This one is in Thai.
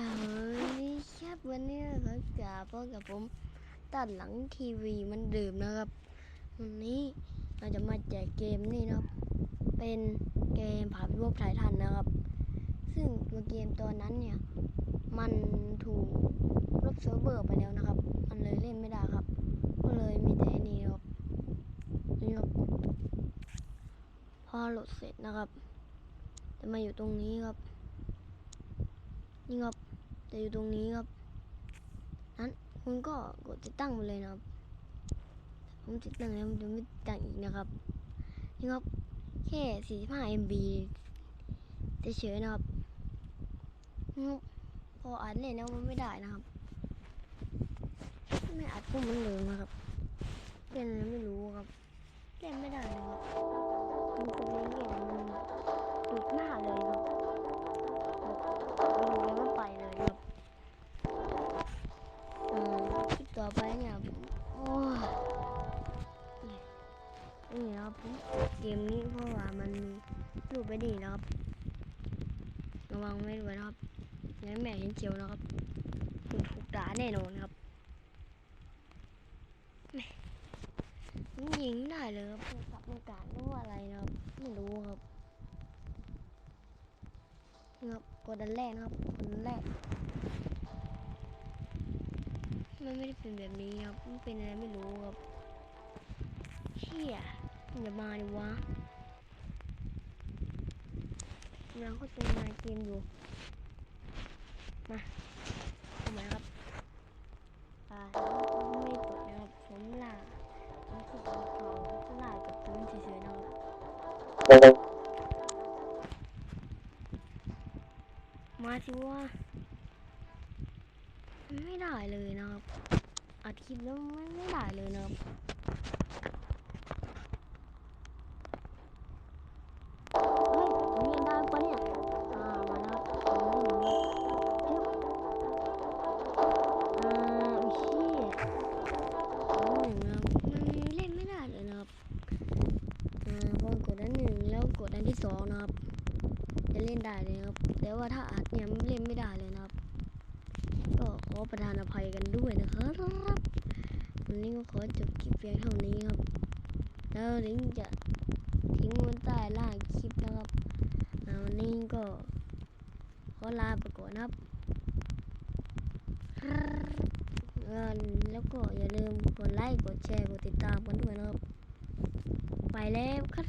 เอานี่ครับวันนี้นะครับจะพบกับผมตัดหลังทีวีมันเดิมนะครับวันนี้เราจะมาแจกเกมนี่นะครับ เป็นเกมผาพิภพไททันนะครับ ซึ่งตัวเกมตัวนั้นเนี่ย มันถูกลบเซิร์ฟเวอร์ไปแล้วนะครับ มันเลยเล่นไม่ได้ครับ ก็เลยมีแต่อันนี้นะครับนี่ครับพอโหลดเสร็จนะครับ จะมาอยู่ตรงนี้ครับ นี่ครับจะอยู่ตรงนี้ครับนั้นคุณก็กดติดตั้งไปเลยนะครับ ผมติดตั้งแล้วมันจะไม่ติดตั้งอีกนะครับนี่ครับแค่ 45 MB เฉยๆนะครับนี่ครับพออัดเล่นแล้วมันไม่ได้นะครับ ไม่อัดก็เหมือนเดิมนะครับเป็นอะไรไม่รู้ครับเล่นไม่ได้เลยครับ นี่นะครับเกมนี้เพราะว่ามันรูปไม่ดีนะครับ ระวังไม่ด้วยนะครับงั้นแม่เห็นเชียวนะครับคุณถูกด่าแน่นอนครับแหม่นยิงได้เลยครับโทรศัพท์มันการหรือว่าอะไรนะครับไม่รู้ครับนี่ครับกดอันแรกนะครับกดอันแรก มันไม่ได้เป็นแบบนี้ครับมันเป็นอะไรไม่รู้ครับเชี่ยมันอย่ามาดิวะกำลังเข้าใจมาเกมอยู่มาทำไมครับอ่าแล้วไม่กดนะครับผมล่าผมกดของเขาล่ากับพื้นเฉยๆนะครับมาสิว่า ไม่ได้เลยนะครับอัดคลิปแล้วมันไม่ได้เลยนะครับเฮ้ยผมยังได้ปะเนี่ยอ่ามาแล้วครับผมเล่นอ่างนี้ฮึบอ่าหนึ่งนะมันเล่นไม่ได้เลยนะครับอ่ากดอันหนึ่งแล้วกดอันที่สองนะครับ จะเล่นได้เลยครับ แต่ว่าถ้าอัดเนี่ยมันเล่นไม่ได้เลยนะครับ ขอประทานอภัยกันด้วยนะครับวันนี้ก็ขอจบคลิปเพียงเท่านี้ครับ แล้วลิงจะทิ้งไว้ใต้ล่างคลิปนะครับวันนี้ก็ขอลาไปก่อนครับแล้วก็อย่าลืมกดไลค์กดแชร์กดติดตามกันด้วยนะครับ ไปแล้วครับ